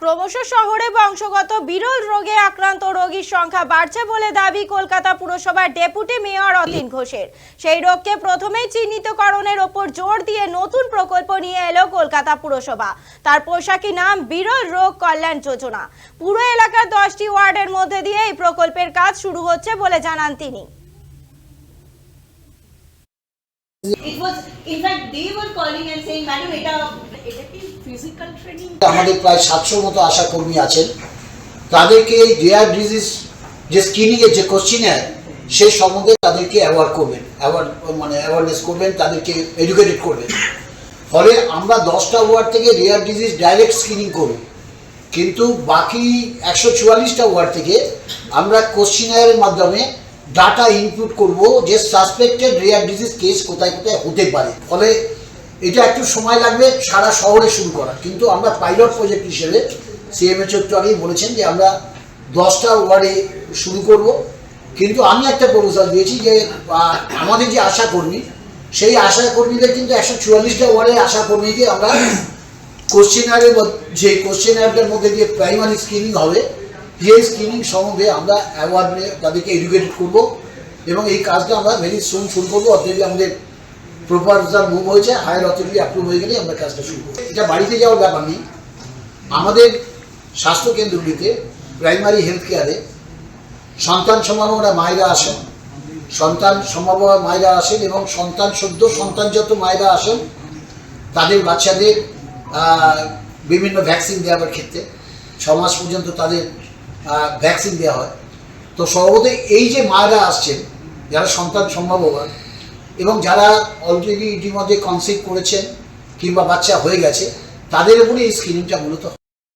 ক্রমশ শহরে বংশগত বিরল রোগে আক্রান্ত রোগীর সংখ্যা বাড়ছে বলে দাবি কলকাতা পুরসভার ডেপুটি মেয়র অতীন ঘোষের। সেই রোগকে প্রথমেই চিহ্নিতকরণের ওপর জোর দিয়ে নতুন প্রকল্প নিয়ে এলো কলকাতা পুরসভা। তার পোশাকি নাম বিরল রোগ কল্যাণ যোজনা। পুরো এলাকার দশটি ওয়ার্ডের মধ্যে দিয়ে এই প্রকল্পের কাজ শুরু হচ্ছে বলে জানান তিনি। আমাদের প্রায় সাতশো মতো আশা কর্মী আছেন। তাদেরকে এই রেয়ার ডিজিজ যে স্ক্রিনিংয়ের যে কোশ্চিনের সেই সম্বন্ধে তাদেরকে অ্যাওয়ার্ড করবেন। অ্যাওয়ার্ড মানে অ্যাওয়ারনেস করবেন তাদেরকে এডুকেটেড করবেন। ফলে আমরা দশটা ওয়ার্ড থেকে রেয়ার ডিজিজ ডাইরেক্ট স্ক্রিনিং করব। কিন্তু বাকি একশো চুয়াল্লিশটা ওয়ার্ড থেকে আমরা কোশ্চিনারের মাধ্যমে ডাটা ইনপুট করব যে সাসপেক্টেড রেয়ার ডিজিজ কেস কোথায় কোথায় হতে পারে। ফলে এটা একটু সময় লাগবে সারা শহরে শুরু করা কিন্তু আমরা পাইলট প্রজেক্ট হিসেবে সিএমএচ একটু আগেই বলেছেন যে আমরা দশটা ওয়ার্ডে শুরু করব। কিন্তু আমি একটা প্রপোজাল দিয়েছি যে আমাদের যে আশা কর্মী, সেই আশা কর্মীদের কিন্তু একশো চুয়াল্লিশটা ওয়ার্ডে আশা কর্মীকে আমরা কোশ্চেনারের যে কোশ্চেনারটার মধ্যে দিয়ে প্রাইমারি স্ক্রিনিং হবে এই স্ক্রিনিং সম্বন্ধে আমরা অ্যাওয়ার্ড নিয়ে তাদেরকে এডুকেটেড করব এবং এই কাজটা আমরা ভেরি সুন শুরু করব। অলরেডি আমাদের প্রপোজাল মুভ হয়েছে হায়ার অথরিটি অ্যাপ্রুভ হয়ে গেলে আমরা কাজটা শুরু করব। এটা বাড়িতে যাওয়ার ব্যাপার নেই। আমাদের স্বাস্থ্য কেন্দ্রগুলিতে প্রাইমারি হেলথ কেয়ারে সন্তান সমাবরা মায়েরা আসেন, সন্তান সমাবরা মায়েরা আসেন এবং সন্তান সদ্য সন্তানজাত মায়েরা আসেন, তাদের বাচ্চাদের বিভিন্ন ভ্যাকসিন দেওয়ার ক্ষেত্রে। ছ মাস পর্যন্ত তাদের ভ্যাকসিন দেওয়া হয় তো সর্বদা এই যে মায়েরা আসছেন, যারা সন্তান সম্ভাবনা, এবং যারা অলরেডি ইতিমধ্যে কনসেপ্ট করেছেন কিংবা বাচ্চা হয়ে গেছে, তাদের উপরে এই স্ক্রিনিংটা মূলত।